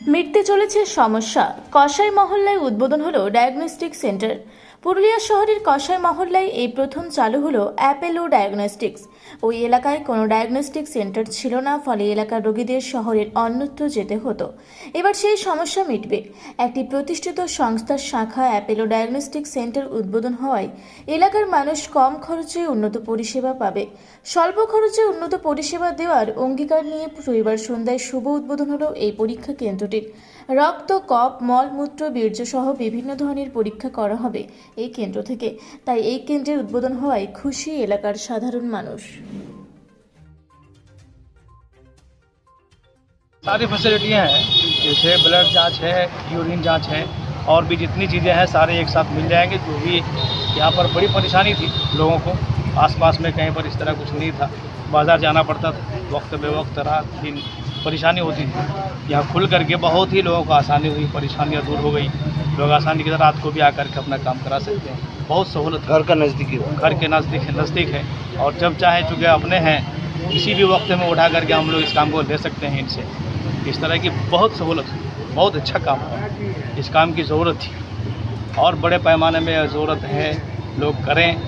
মিটতে চলেছে সমস্যা। কসাই মহল্লায় উদ্বোধন হলো ডায়াগনস্টিক সেন্টার পুরুলিয়া শহরের কসাই মহল্লায় এই প্রথম চালু হলো অ্যাপেলো ডায়াগনস্টিক্স ওই এলাকায় কোনো ডায়াগনস্টিক সেন্টার ছিল না, ফলে এলাকার রোগীদের শহরের অন্যত্র যেতে হতো। এবার সেই সমস্যা মিটবে। একটি প্রতিষ্ঠিত সংস্থার শাখা অ্যাপেলো ডায়াগনস্টিক সেন্টার উদ্বোধন হওয়ায় এলাকার মানুষ কম খরচে উন্নত পরিষেবা পাবে। স্বল্প খরচে উন্নত পরিষেবা দেওয়ার অঙ্গীকার নিয়ে রবিবার সন্ধ্যায় শুভ উদ্বোধন হলো এই পরীক্ষা কেন্দ্রটির রক্ত কপ মলমূত্র বীর্য সহ বিভিন্ন ধরনের পরীক্ষা করা হবে এই কেন্দ্র থেকে তাই এই কেন্দ্রের উদ্বোধন হওয়ায় খুশি এলাকার সাধারণ মানুষ सारी फैसिलिटियाँ हैं जैसे ब्लड जांच है यूरिन जांच है और भी जितनी चीज़ें हैं सारे एक साथ मिल जाएंगे जो भी यहाँ पर बड़ी परेशानी थी लोगों को आसपास में कहीं पर इस तरह कुछ नहीं था बाज़ार जाना पड़ता था। वक्त बे वक्त रात दिन परेशानी होती थी। यहाँ खुल करके बहुत ही लोगों को आसानी हुई परेशानियाँ दूर हो गई। लोग आसानी के साथ रात को भी आकर के अपना काम करा सकते हैं। बहुत सहूलत घर का नज़दीकी हो घर के नज़दीक है नज़दीक है। और जब चाहे चूँकि अपने हैं किसी भी वक्त में उठा करके हम लोग इस काम को ले सकते हैं इनसे। इस तरह की बहुत सहूलत बहुत अच्छा काम है। इस काम की ज़रूरत थी। और बड़े पैमाने में ज़रूरत है लोग करें।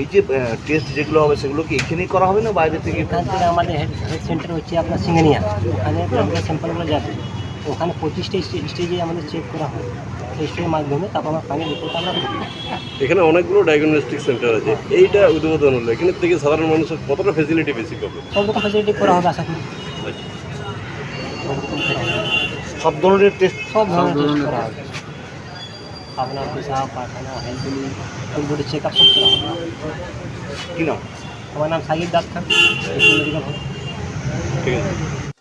এই যে টেস্ট যেগুলো হবে সেগুলো কি এখানেই করা হবে না বাইরে থেকে? এখান থেকে আমাদের হেড হেড সেন্টার হচ্ছে আপনার সিঙ্গানিয়া। ওখানে আমরা স্যাম্পলগুলো যাবে ওখানে পঁচিশটা স্টেজে আমাদের চেক করা হয়। টেস্টের মাধ্যমে তারপর আমার ফাইনাল রিপোর্ট আমরা এখানে অনেকগুলো ডায়াগনস্টিক সেন্টার আছে। এইটা উদ্বোধন হলো। এখানে থেকে সাধারণ মানুষের কতটা ফেসিলিটি বেশি পাবে? সব রকম ফ্যাসিলিটি করা হবে আশা করি। হবে সব ধরনের টেস্ট সব ধরনের টেস্ট করা হবে। আপনার পেশাব পায়খানা হেলথলি ফুল বডি চেক আপ সব হবে কি নাম? আমার নাম সাকিব দাস ঠিক আছে।